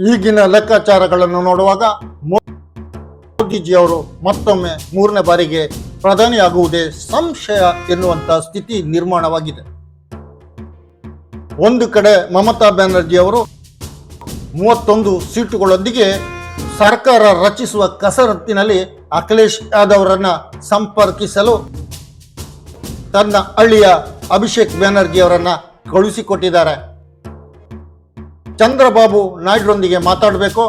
ಈಗಿನ ಲೆಕ್ಕಾಚಾರಗಳನ್ನು ನೋಡುವಾಗ ಮೋದಿಜಿಯವರು ಮತ್ತೊಮ್ಮೆ ಮೂರನೇ ಬಾರಿಗೆ ಪ್ರಧಾನಿಯಾಗುವುದೇ ಸಂಶಯ ಎನ್ನುವಂತಹ ಸ್ಥಿತಿ ನಿರ್ಮಾಣವಾಗಿದೆ. ಒಂದು ಕಡೆ ಮಮತಾ ಬ್ಯಾನರ್ಜಿ ಅವರು ಮೂವತ್ತೊಂದು ಸೀಟುಗಳೊಂದಿಗೆ ಸರ್ಕಾರ ರಚಿಸುವ ಕಸರತ್ತಿನಲ್ಲಿ ಅಖಿಲೇಶ್ ಯಾದವ್ರನ್ನ ಸಂಪರ್ಕಿಸಲು ತನ್ನ ಹಳ್ಳಿಯ ಅಭಿಷೇಕ್ ಬ್ಯಾನರ್ಜಿ ಅವರನ್ನ ಕಳುಹಿಸಿಕೊಟ್ಟಿದ್ದಾರೆ. ಚಂದ್ರಬಾಬು ನಾಯ್ಡುರೊಂದಿಗೆ ಮಾತಾಡಬೇಕು.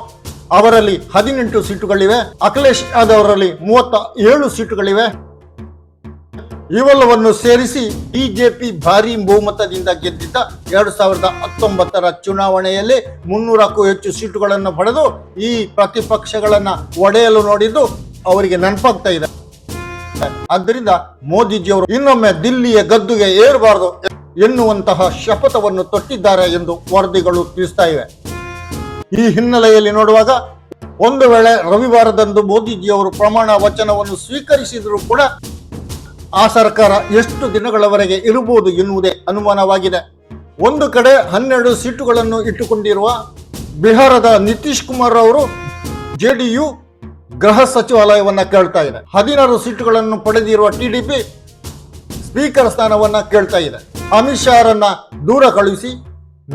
ಅವರಲ್ಲಿ ಹದಿನೆಂಟು ಸೀಟುಗಳಿವೆ. ಅಖಿಲೇಶ್ ಯಾದವ್ ಅವರಲ್ಲಿ ಮೂವತ್ತ ಏಳು ಸೀಟುಗಳಿವೆ. ಇವೆಲ್ಲವನ್ನು ಸೇರಿಸಿ ಬಿಜೆಪಿ ಭಾರಿ ಬಹುಮತದಿಂದ ಗೆದ್ದಿದ್ದ ಎರಡು ಸಾವಿರದ ಹತ್ತೊಂಬತ್ತರ ಚುನಾವಣೆಯಲ್ಲಿ ಮುನ್ನೂರಕ್ಕೂ ಹೆಚ್ಚು ಸೀಟುಗಳನ್ನು ಪಡೆದು ಈ ಪ್ರತಿಪಕ್ಷಗಳನ್ನ ಒಡೆಯಲು ನೋಡಿದ್ದು ಅವರಿಗೆ ನೆನಪಾಗ್ತಾ ಇದೆ. ಆದ್ದರಿಂದ ಮೋದಿಜಿಯವರು ಇನ್ನೊಮ್ಮೆ ದಿಲ್ಲಿಯ ಗದ್ದುಗೆ ಏರಬಾರದು. ಎನ್ನುವಂತಹ ಶಪಥವನ್ನು ತೊಟ್ಟಿದ್ದಾರೆ ಎಂದು ವರದಿಗಳು ತಿಳಿಸ್ತಾ ಇವೆ. ಈ ಹಿನ್ನೆಲೆಯಲ್ಲಿ ನೋಡುವಾಗ ಒಂದು ವೇಳೆ ರವಿವಾರದಂದು ಮೋದಿಜಿಯವರು ಪ್ರಮಾಣ ವಚನವನ್ನು ಸ್ವೀಕರಿಸಿದರೂ ಕೂಡ ಆ ಸರ್ಕಾರ ಎಷ್ಟು ದಿನಗಳವರೆಗೆ ಇರಬಹುದು ಎನ್ನುವುದೇ ಅನುಮಾನವಾಗಿದೆ. ಒಂದು ಕಡೆ ಹನ್ನೆರಡು ಸೀಟುಗಳನ್ನು ಇಟ್ಟುಕೊಂಡಿರುವ ಬಿಹಾರದ ನಿತೀಶ್ ಕುಮಾರ್ ಅವರು ಜೆಡಿಯು ಗೃಹ ಸಚಿವಾಲಯವನ್ನು ಕೇಳ್ತಾ ಇದೆ. ಹದಿನಾರು ಸೀಟುಗಳನ್ನು ಪಡೆದಿರುವ ಟಿಡಿಪಿ ಸ್ಪೀಕರ್ ಸ್ಥಾನವನ್ನ ಕೇಳ್ತಾ ಇದೆ. ಅಮಿತ್ ಶಾ ಅವರನ್ನ ದೂರ ಕಳುಹಿಸಿ,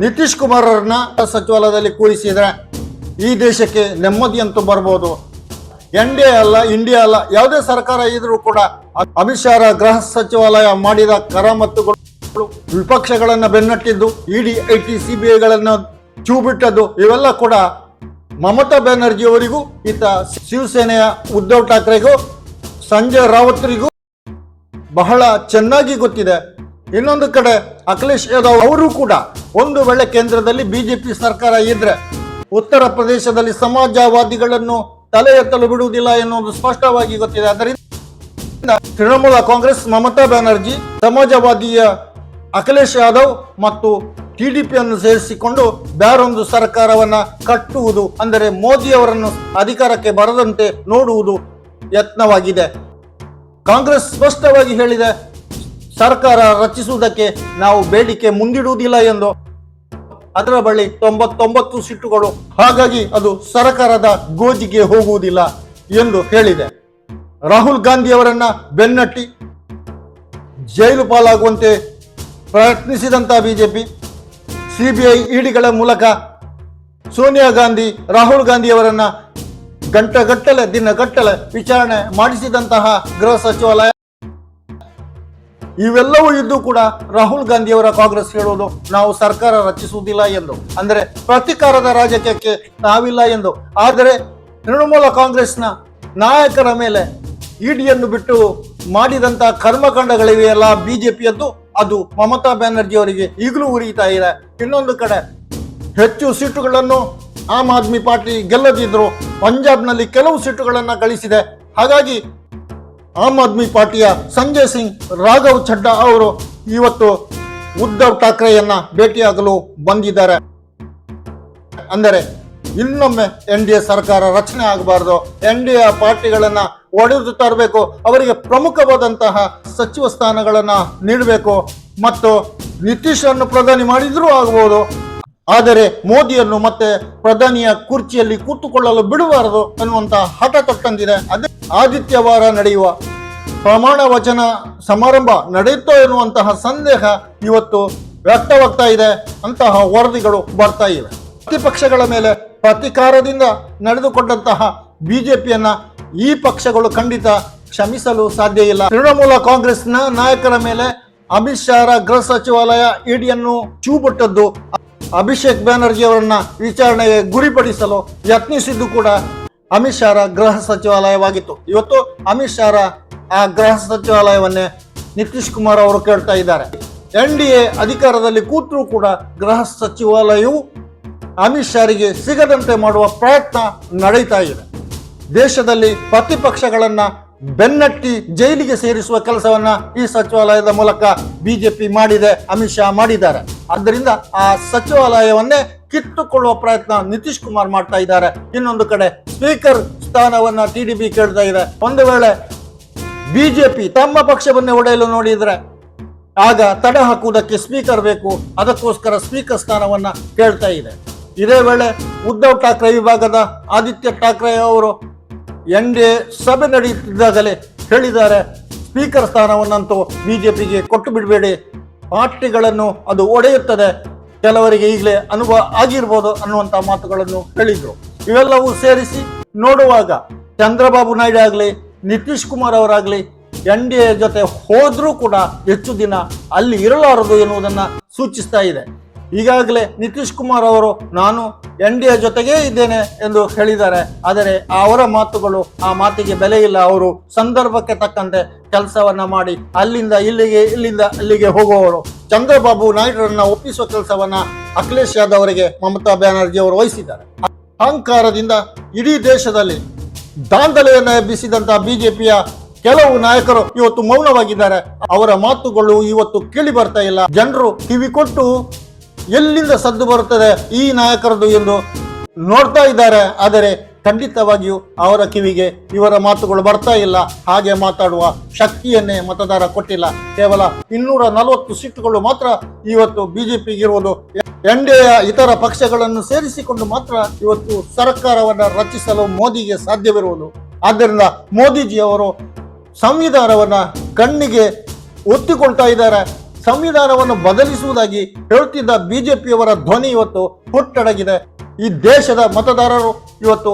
ನಿತೀಶ್ ಕುಮಾರ್ ಅವರನ್ನ ಸಚಿವಾಲಯದಲ್ಲಿ ಕೂರಿಸಿದ್ರೆ ಈ ದೇಶಕ್ಕೆ ನೆಮ್ಮದಿ ಅಂತೂ ಬರ್ಬೋದು. ಎನ್ ಡಿ ಅಲ್ಲ, ಇಂಡಿಯಾ ಅಲ್ಲ, ಯಾವುದೇ ಸರ್ಕಾರ ಇದ್ರೂ ಕೂಡ ಅಮಿತ್ ಶಾರ ಗೃಹ ಸಚಿವಾಲಯ ಮಾಡಿದ ಕರಾಮತ್ತುಗಳು ವಿಪಕ್ಷಗಳನ್ನ ಬೆನ್ನಟ್ಟಿದ್ದು, ED I T C B ಚೂ ಇವೆಲ್ಲ ಕೂಡ ಮಮತಾ ಬ್ಯಾನರ್ಜಿ ಅವರಿಗೂ ಈತ ಶಿವಸೇನೆಯ ಉದ್ಧವ್ ಠಾಕ್ರೆಗೂ, ಸಂಜಯ್ ರಾವತ್ರಿಗೂ ಬಹಳ ಚೆನ್ನಾಗಿ ಗೊತ್ತಿದೆ. ಇನ್ನೊಂದು ಕಡೆ ಅಖಿಲೇಶ್ ಯಾದವ್ ಅವರು ಕೂಡ ಒಂದು ವೇಳೆ ಕೇಂದ್ರದಲ್ಲಿ ಬಿಜೆಪಿ ಸರ್ಕಾರ ಇದ್ರೆ ಉತ್ತರ ಪ್ರದೇಶದಲ್ಲಿ ಸಮಾಜವಾದಿಗಳನ್ನು ತಲೆ ಎತ್ತಲು ಬಿಡುವುದಿಲ್ಲ ಎನ್ನುವುದು ಸ್ಪಷ್ಟವಾಗಿ ಗೊತ್ತಿದೆ. ಅದರಿಂದ ತೃಣಮೂಲ ಕಾಂಗ್ರೆಸ್, ಮಮತಾ ಬ್ಯಾನರ್ಜಿ, ಸಮಾಜವಾದಿಯ ಅಖಿಲೇಶ್ ಯಾದವ್ ಮತ್ತು ಟಿಡಿಪಿಯನ್ನು ಸೇರಿಸಿಕೊಂಡು ಬೇರೊಂದು ಸರ್ಕಾರವನ್ನ ಕಟ್ಟುವುದು, ಅಂದರೆ ಮೋದಿಯವರನ್ನು ಅಧಿಕಾರಕ್ಕೆ ಬರದಂತೆ ನೋಡುವುದು ಯತ್ನವಾಗಿದೆ. ಕಾಂಗ್ರೆಸ್ ಸ್ಪಷ್ಟವಾಗಿ ಹೇಳಿದೆ, ಸರ್ಕಾರ ರಚಿಸುವುದಕ್ಕೆ ನಾವು ಬೇಡಿಕೆ ಮುಂದಿಡುವುದಿಲ್ಲ ಎಂದು. ಅದರ ಬಳಿ ತೊಂಬತ್ತೊಂಬತ್ತು ಸಿಟ್ಟುಗಳು ಹಾಗಾಗಿ ಅದು ಸರ್ಕಾರದ ಗೋಜಿಗೆ ಹೋಗುವುದಿಲ್ಲ ಎಂದು ಹೇಳಿದೆ. ರಾಹುಲ್ ಗಾಂಧಿ ಅವರನ್ನ ಬೆನ್ನಟ್ಟಿ, ಜೈಲು ಪಾಲಾಗುವಂತೆ ಪ್ರಯತ್ನಿಸಿದಂತ ಬಿಜೆಪಿ, ಸಿಬಿಐ ಇಡಿಗಳ ಮೂಲಕ ಸೋನಿಯಾ ಗಾಂಧಿ, ರಾಹುಲ್ ಗಾಂಧಿ ಅವರನ್ನ ಗಂಟೆಗಟ್ಟಲೆ ದಿನಗಟ್ಟಲೆ ವಿಚಾರಣೆ ಮಾಡಿಸಿದಂತಹ ಗೃಹ ಸಚಿವಾಲಯ. ಇವೆಲ್ಲವೂ ಇದ್ದು ಕೂಡ ರಾಹುಲ್ ಗಾಂಧಿ ಅವರ ಕಾಂಗ್ರೆಸ್ ಹೇಳುವುದು ನಾವು ಸರ್ಕಾರ ರಚಿಸುವುದಿಲ್ಲ ಎಂದು. ಅಂದರೆ ಪ್ರತಿಕಾರದ ರಾಜಕೀಯಕ್ಕೆ ನಾವಿಲ್ಲ ಎಂದು. ಆದರೆ ತೃಣಮೂಲ ಕಾಂಗ್ರೆಸ್ನ ನಾಯಕರ ಮೇಲೆ ಇಡಿಯನ್ನು ಬಿಟ್ಟು ಮಾಡಿದಂತಹ ಕರ್ಮಕಾಂಡಗಳಿವೆಯಲ್ಲ ಬಿಜೆಪಿಯದ್ದು, ಅದು ಮಮತಾ ಬ್ಯಾನರ್ಜಿ ಅವರಿಗೆ ಈಗಲೂ ಉರಿಯುತ್ತಾ ಇದೆ. ಇನ್ನೊಂದು ಕಡೆ ಹೆಚ್ಚು ಸೀಟುಗಳನ್ನು ಆಮ್ ಆದ್ಮಿ ಪಾರ್ಟಿ ಗೆಲ್ಲದಿದ್ರು ಪಂಜಾಬ್ನಲ್ಲಿ ಕೆಲವು ಸೀಟುಗಳನ್ನ ಗಳಿಸಿದೆ. ಹಾಗಾಗಿ ಆಮ್ ಆದ್ಮಿ ಪಾರ್ಟಿಯ ಸಂಜಯ್ ಸಿಂಗ್, ರಾಘವ್ ಚಡ್ಡಾ ಅವರು ಇವತ್ತು ಉದ್ಧವ್ ಠಾಕ್ರೆಯನ್ನ ಭೇಟಿಯಾಗಲು ಬಂದಿದ್ದಾರೆ. ಅಂದರೆ ಇನ್ನೊಮ್ಮೆ ಎನ್ ಡಿ ಎ ಸರ್ಕಾರ ರಚನೆ ಆಗಬಾರ್ದು. ಎನ್ ಡಿ ಎ ಪಾರ್ಟಿಗಳನ್ನ ಒಡೆದು ತರಬೇಕು. ಅವರಿಗೆ ಪ್ರಮುಖವಾದಂತಹ ಸಚಿವ ಸ್ಥಾನಗಳನ್ನ ನೀಡಬೇಕು. ಮತ್ತು ನಿತೀಶ್ ಅನ್ನು ಪ್ರಧಾನಿ ಮಾಡಿದ್ರೂ ಆಗಬಹುದು ಆದರೆ ಮೋದಿಯನ್ನು ಮತ್ತೆ ಪ್ರಧಾನಿಯ ಕುರ್ಚಿಯಲ್ಲಿ ಕೂತುಕೊಳ್ಳಲು ಬಿಡಬಾರದು ಅನ್ನುವಂತಹ ಹಠ ತೊಟ್ಟಂದಿದೆ ಅದೇ ಆದಿತ್ಯವಾರ ನಡೆಯುವ ಪ್ರಮಾಣ ವಚನ ಸಮಾರಂಭ ನಡೆಯುತ್ತೋ ಎನ್ನುವಂತಹ ಸಂದೇಹ ಇವತ್ತು ವ್ಯಕ್ತವಾಗ್ತಾ ಇದೆ. ಅಂತಹ ವರದಿಗಳು ಬರ್ತಾ ಇವೆ. ಪ್ರತಿಪಕ್ಷಗಳ ಮೇಲೆ ಪ್ರತಿಕಾರದಿಂದ ನಡೆದುಕೊಂಡಂತಹ ಬಿಜೆಪಿಯನ್ನ ಈ ಪಕ್ಷಗಳು ಖಂಡಿತ ಕ್ಷಮಿಸಲು ಸಾಧ್ಯ ಇಲ್ಲ. ತೃಣಮೂಲ ಕಾಂಗ್ರೆಸ್ನ ನಾಯಕರ ಮೇಲೆ ಅಮಿತ್ ಶಾ ಅವರ ಗೃಹ ಸಚಿವಾಲಯ ಇಡಿಯನ್ನು ಚೂಬಿಟ್ಟದ್ದು. ಅಭಿಷೇಕ್ ಬ್ಯಾನರ್ಜಿ ಅವರನ್ನ ವಿಚಾರಣೆಗೆ ಗುರಿಪಡಿಸಲು ಯತ್ನಿಸಿದ್ದು ಕೂಡ ಅಮಿತ್ ಶಾರ ಗೃಹ ಸಚಿವಾಲಯವಾಗಿತ್ತು. ಇವತ್ತು ಅಮಿತ್ ಶಾರ ಆ ಗೃಹ ಸಚಿವಾಲಯವನ್ನೇ ನಿತೀಶ್ ಕುಮಾರ್ ಅವರು ಕೇಳ್ತಾ ಇದ್ದಾರೆ. ಎನ್ ಡಿ ಎ ಅಧಿಕಾರದಲ್ಲಿ ಕೂತರೂ ಕೂಡ ಗೃಹ ಸಚಿವಾಲಯವು ಅಮಿತ್ ಶಾರಿಗೆ ಸಿಗದಂತೆ ಮಾಡುವ ಪ್ರಯತ್ನ ನಡೀತಾ ಇದೆ. ದೇಶದಲ್ಲಿ ಪ್ರತಿಪಕ್ಷಗಳನ್ನ ಬೆನ್ನಟ್ಟಿ ಜೈಲಿಗೆ ಸೇರಿಸುವ ಕೆಲಸವನ್ನ ಈ ಸಚಿವಾಲಯದ ಮೂಲಕ ಬಿಜೆಪಿ ಮಾಡಿದೆ, ಅಮಿತ್ ಶಾ ಮಾಡಿದ್ದಾರೆ. ಆದ್ದರಿಂದ ಆ ಸಚಿವಾಲಯವನ್ನೇ ಕಿತ್ತುಕೊಳ್ಳುವ ಪ್ರಯತ್ನ ನಿತೀಶ್ ಕುಮಾರ್ ಮಾಡ್ತಾ ಇದ್ದಾರೆ. ಇನ್ನೊಂದು ಕಡೆ ಸ್ಪೀಕರ್ ಸ್ಥಾನವನ್ನ ಟಿಡಿಪಿ ಕೇಳ್ತಾ ಇದೆ. ಒಂದು ವೇಳೆ ಬಿಜೆಪಿ ತಮ್ಮ ಪಕ್ಷವನ್ನೇ ಒಡೆಯಲು ನೋಡಿದ್ರೆ ಆಗ ತಡೆ ಹಾಕುವುದಕ್ಕೆ ಸ್ಪೀಕರ್ ಬೇಕು, ಅದಕ್ಕೋಸ್ಕರ ಸ್ಪೀಕರ್ ಸ್ಥಾನವನ್ನ ಕೇಳ್ತಾ ಇದೆ. ಇದೇ ವೇಳೆ ಉದ್ಧವ್ ಠಾಕ್ರೆ ವಿಭಾಗದ ಆದಿತ್ಯ ಠಾಕ್ರೆ ಅವರು ಎನ್ ಡಿ ಎ ಸಭೆ ನಡೆಯುತ್ತಿದ್ದಾಗಲೇ ಹೇಳಿದ್ದಾರೆ. ಸ್ಪೀಕರ್ ಸ್ಥಾನವನ್ನಂತೂ ಬಿಜೆಪಿಗೆ ಕೊಟ್ಟು ಬಿಡಬೇಡಿ. ಪಾರ್ಟಿಗಳನ್ನು ಅದು ಒಡೆಯುತ್ತದೆ. ಕೆಲವರಿಗೆ ಈಗಲೇ ಅನುಭವ ಆಗಿರ್ಬೋದು ಅನ್ನುವಂಥ ಮಾತುಗಳನ್ನು ಹೇಳಿದರು. ಇವೆಲ್ಲವೂ ಸೇರಿಸಿ ನೋಡುವಾಗ ಚಂದ್ರಬಾಬು ನಾಯ್ಡು ಆಗಲಿ, ನಿತೀಶ್ ಕುಮಾರ್ ಅವರಾಗಲಿ ಎನ್ ಡಿ ಎ ಜೊತೆ ಹೋದರೂ ಕೂಡ ಹೆಚ್ಚು ದಿನ ಅಲ್ಲಿ ಇರಲಾರದು ಎನ್ನುವುದನ್ನು ಸೂಚಿಸ್ತಾ ಇದೆ. ಈಗಾಗಲೇ ನಿತೀಶ್ ಕುಮಾರ್ ಅವರು ನಾನು ಎನ್ ಡಿ ಜೊತೆಗೇ ಇದ್ದೇನೆ ಎಂದು ಹೇಳಿದ್ದಾರೆ. ಆದರೆ ಅವರ ಮಾತುಗಳು ಆ ಮಾತಿಗೆ ಬೆಲೆ ಇಲ್ಲ. ಅವರು ಸಂದರ್ಭಕ್ಕೆ ತಕ್ಕಂತೆ ಕೆಲಸವನ್ನ ಮಾಡಿ ಅಲ್ಲಿಂದ ಇಲ್ಲಿಗೆ, ಇಲ್ಲಿಂದ ಅಲ್ಲಿಗೆ ಹೋಗುವವರು. ಚಂದ್ರಬಾಬು ನಾಯ್ಡುರನ್ನ ಒಪ್ಪಿಸುವ ಕೆಲಸವನ್ನ ಅಖಿಲೇಶ್ ಯಾದವ್ ಅವರಿಗೆ ಮಮತಾ ಬ್ಯಾನರ್ಜಿ ಅವರು ವಹಿಸಿದ್ದಾರೆ. ಅಹಂಕಾರದಿಂದ ಇಡೀ ದೇಶದಲ್ಲಿ ದಾಂಧಲೆಯನ್ನು ಎಬ್ಬಿಸಿದಂತಹ ಬಿಜೆಪಿಯ ಕೆಲವು ನಾಯಕರು ಇವತ್ತು ಮೌನವಾಗಿದ್ದಾರೆ. ಅವರ ಮಾತುಗಳು ಇವತ್ತು ಕೇಳಿ ಬರ್ತಾ ಇಲ್ಲ. ಜನರು ಕಿವಿ ಕೊಟ್ಟು ಎಲ್ಲಿಂದ ಸದ್ದು ಬರುತ್ತದೆ ಈ ನಾಯಕರದು ಎಂದು ನೋಡ್ತಾ ಇದ್ದಾರೆ. ಆದರೆ ಖಂಡಿತವಾಗಿಯೂ ಅವರ ಕಿವಿಗೆ ಇವರ ಮಾತುಗಳು ಬರ್ತಾ ಇಲ್ಲ. ಹಾಗೆ ಮಾತಾಡುವ ಶಕ್ತಿಯನ್ನೇ ಮತದಾರ ಕೊಟ್ಟಿಲ್ಲ. ಕೇವಲ ಇನ್ನೂರ ನಲವತ್ತು ಸೀಟುಗಳು ಮಾತ್ರ ಇವತ್ತು ಬಿಜೆಪಿಗಿರುವುದು. ಎನ್ ಡಿ ಎಯ ಇತರ ಪಕ್ಷಗಳನ್ನು ಸೇರಿಸಿಕೊಂಡು ಮಾತ್ರ ಇವತ್ತು ಸರ್ಕಾರವನ್ನು ರಚಿಸಲು ಮೋದಿಗೆ ಸಾಧ್ಯವಿರುವುದು. ಆದ್ದರಿಂದ ಮೋದಿಜಿ ಅವರು ಸಂವಿಧಾನವನ್ನ ಕಣ್ಣಿಗೆ ಒತ್ತಿಕೊಳ್ತಾ ಇದ್ದಾರೆ. ಸಂವಿಧಾನವನ್ನು ಬದಲಿಸುವುದಾಗಿ ಹೇಳುತ್ತಿದ್ದ ಬಿಜೆಪಿಯವರ ಧ್ವನಿ ಇವತ್ತು ಹುಟ್ಟಡಗಿದೆ. ಈ ದೇಶದ ಮತದಾರರು ಇವತ್ತು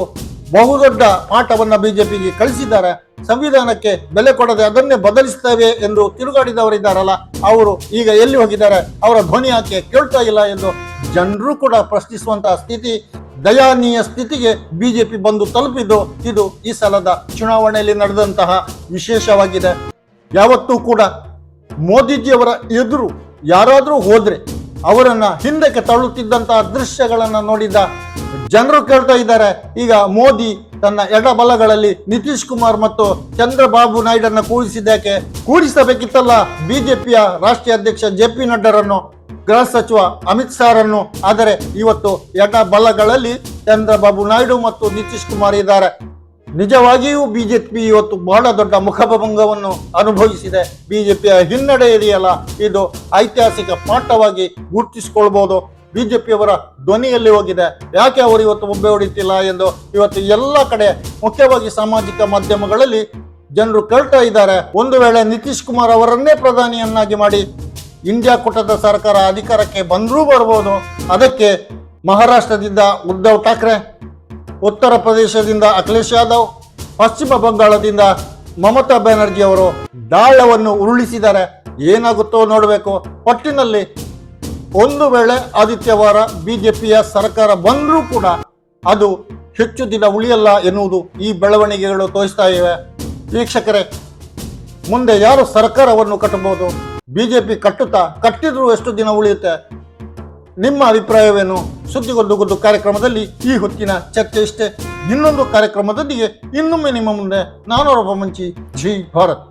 ಬಹುದೊಡ್ಡ ಪಾಠವನ್ನು ಬಿಜೆಪಿಗೆ ಕಳಿಸಿದ್ದಾರೆ. ಸಂವಿಧಾನಕ್ಕೆ ಬೆಲೆ ಕೊಡದೆ ಅದನ್ನೇ ಬದಲಿಸ್ತೇವೆ ಎಂದು ತಿರುಗಾಡಿದವರಿದ್ದಾರಲ್ಲ, ಅವರು ಈಗ ಎಲ್ಲಿ ಹೋಗಿದ್ದಾರೆ? ಅವರ ಧ್ವನಿ ಯಾಕೆ ಕೇಳ್ತಾ ಇಲ್ಲ ಎಂದು ಜನರು ಕೂಡ ಪ್ರಶ್ನಿಸುವಂತಹ ಸ್ಥಿತಿ, ದಯಾನೀಯ ಸ್ಥಿತಿಗೆ ಬಿಜೆಪಿ ಬಂದು ತಲುಪಿದ್ದು ಇದು ಈ ಸಲದ ಚುನಾವಣೆಯಲ್ಲಿ ನಡೆದಂತಹ ವಿಶೇಷವಾಗಿದೆ. ಯಾವತ್ತೂ ಕೂಡ ಮೋದಿಜಿಯವರ ಎದುರು ಯಾರಾದರೂ ಹೋದರೆ ಅವರನ್ನು ಹಿಂದಕ್ಕೆ ತಳ್ಳುತ್ತಿದ್ದಂತಹ ದೃಶ್ಯಗಳನ್ನು ನೋಡಿದ ಜನರು ಕೇಳ್ತಾ ಇದ್ದಾರೆ. ಈಗ ಮೋದಿ ತನ್ನ ಎಡಬಲಗಳಲ್ಲಿ ನಿತೀಶ್ ಕುಮಾರ್ ಮತ್ತು ಚಂದ್ರಬಾಬು ನಾಯ್ಡನ್ನು ಕೂಡಿಸಿದ್ದಕ್ಕೆ ಕೂಡಿಸಬೇಕಿತ್ತಲ್ಲ ಬಿಜೆಪಿಯ ರಾಷ್ಟ್ರೀಯ ಅಧ್ಯಕ್ಷ ಜೆ ಪಿ ನಡ್ಡರನ್ನು. ಗೃಹ ಸಚಿವ ಅಮಿತ್ ಶಾರನ್ನು. ಆದರೆ ಇವತ್ತು ಎಡಬಲಗಳಲ್ಲಿ ಚಂದ್ರಬಾಬು ನಾಯ್ಡು ಮತ್ತು ನಿತೀಶ್ ಕುಮಾರ್ ಇದ್ದಾರೆ. ನಿಜವಾಗಿಯೂ ಬಿಜೆಪಿ ಇವತ್ತು ಬಹಳ ದೊಡ್ಡ ಮುಖಭಂಗವನ್ನು ಅನುಭವಿಸಿದೆ. ಬಿಜೆಪಿಯ ಹಿನ್ನಡೆ ಇದೆಯಲ್ಲ ಇದು ಐತಿಹಾಸಿಕ ಪಾಠವಾಗಿ ಗುರುತಿಸಿಕೊಳ್ಬಹುದು ಬಿಜೆಪಿಯವರ ಧ್ವನಿಯಲ್ಲಿ ಹೋಗಿದೆ. ಯಾಕೆ ಅವರು ಇವತ್ತು ಒಬ್ಬೆ ಹೊಡಿತಿಲ್ಲ ಎಂದು ಇವತ್ತು ಎಲ್ಲ ಕಡೆ, ಮುಖ್ಯವಾಗಿ ಸಾಮಾಜಿಕ ಮಾಧ್ಯಮಗಳಲ್ಲಿ ಜನರು ಕೇಳ್ತಾ ಇದ್ದಾರೆ. ಒಂದು ವೇಳೆ ನಿತೀಶ್ ಕುಮಾರ್ ಅವರನ್ನೇ ಪ್ರಧಾನಿಯನ್ನಾಗಿ ಮಾಡಿ ಇಂಡಿಯಾ ಕೂಟದ ಸರ್ಕಾರ ಅಧಿಕಾರಕ್ಕೆ ಬಂದರೂ ಬರ್ಬೋದು. ಅದಕ್ಕೆ ಮಹಾರಾಷ್ಟ್ರದಿಂದ ಉದ್ಧವ್ ಠಾಕ್ರೆ ಉತ್ತರ ಪ್ರದೇಶದಿಂದ ಅಖಿಲೇಶ್ ಯಾದವ್, ಪಶ್ಚಿಮ ಬಂಗಾಳದಿಂದ ಮಮತಾ ಬ್ಯಾನರ್ಜಿ ಅವರು ದಾಳವನ್ನು ಉರುಳಿಸಿದ್ದಾರೆ. ಏನಾಗುತ್ತೋ ನೋಡಬೇಕು. ಒಟ್ಟಿನಲ್ಲಿ ಒಂದು ವೇಳೆ ಆದಿತ್ಯವಾರ ಬಿಜೆಪಿಯ ಸರ್ಕಾರ ಬಂದರೂ ಕೂಡ ಅದು ಹೆಚ್ಚು ದಿನ ಉಳಿಯಲ್ಲ ಎನ್ನುವುದು ಈ ಬೆಳವಣಿಗೆಗಳು ತೋರಿಸ್ತಾ ಇವೆ. ವೀಕ್ಷಕರೇ, ಮುಂದೆ ಯಾರು ಸರ್ಕಾರವನ್ನು ಕಟ್ಟಬಹುದು? ಬಿಜೆಪಿ ಕಟ್ಟುತ್ತಾ ಕಟ್ಟಿದ್ರೂ ಎಷ್ಟು ದಿನ ಉಳಿಯುತ್ತೆ? ನಿಮ್ಮ ಅಭಿಪ್ರಾಯವೇನು? ಸುದ್ದಿಗೊಂದು ಗೊದ್ದು ಕಾರ್ಯಕ್ರಮದಲ್ಲಿ ಈ ಹೊತ್ತಿನ ಚರ್ಚೆ ಇಷ್ಟೇ. ಇನ್ನೊಂದು ಕಾರ್ಯಕ್ರಮದೊಂದಿಗೆ ಇನ್ನೊಮ್ಮೆ ನಿಮ್ಮ ಮುಂದೆ ನಾನೊರೊಬ್ಬ ಮಂಚಿ, ಜೈ ಭಾರತ್.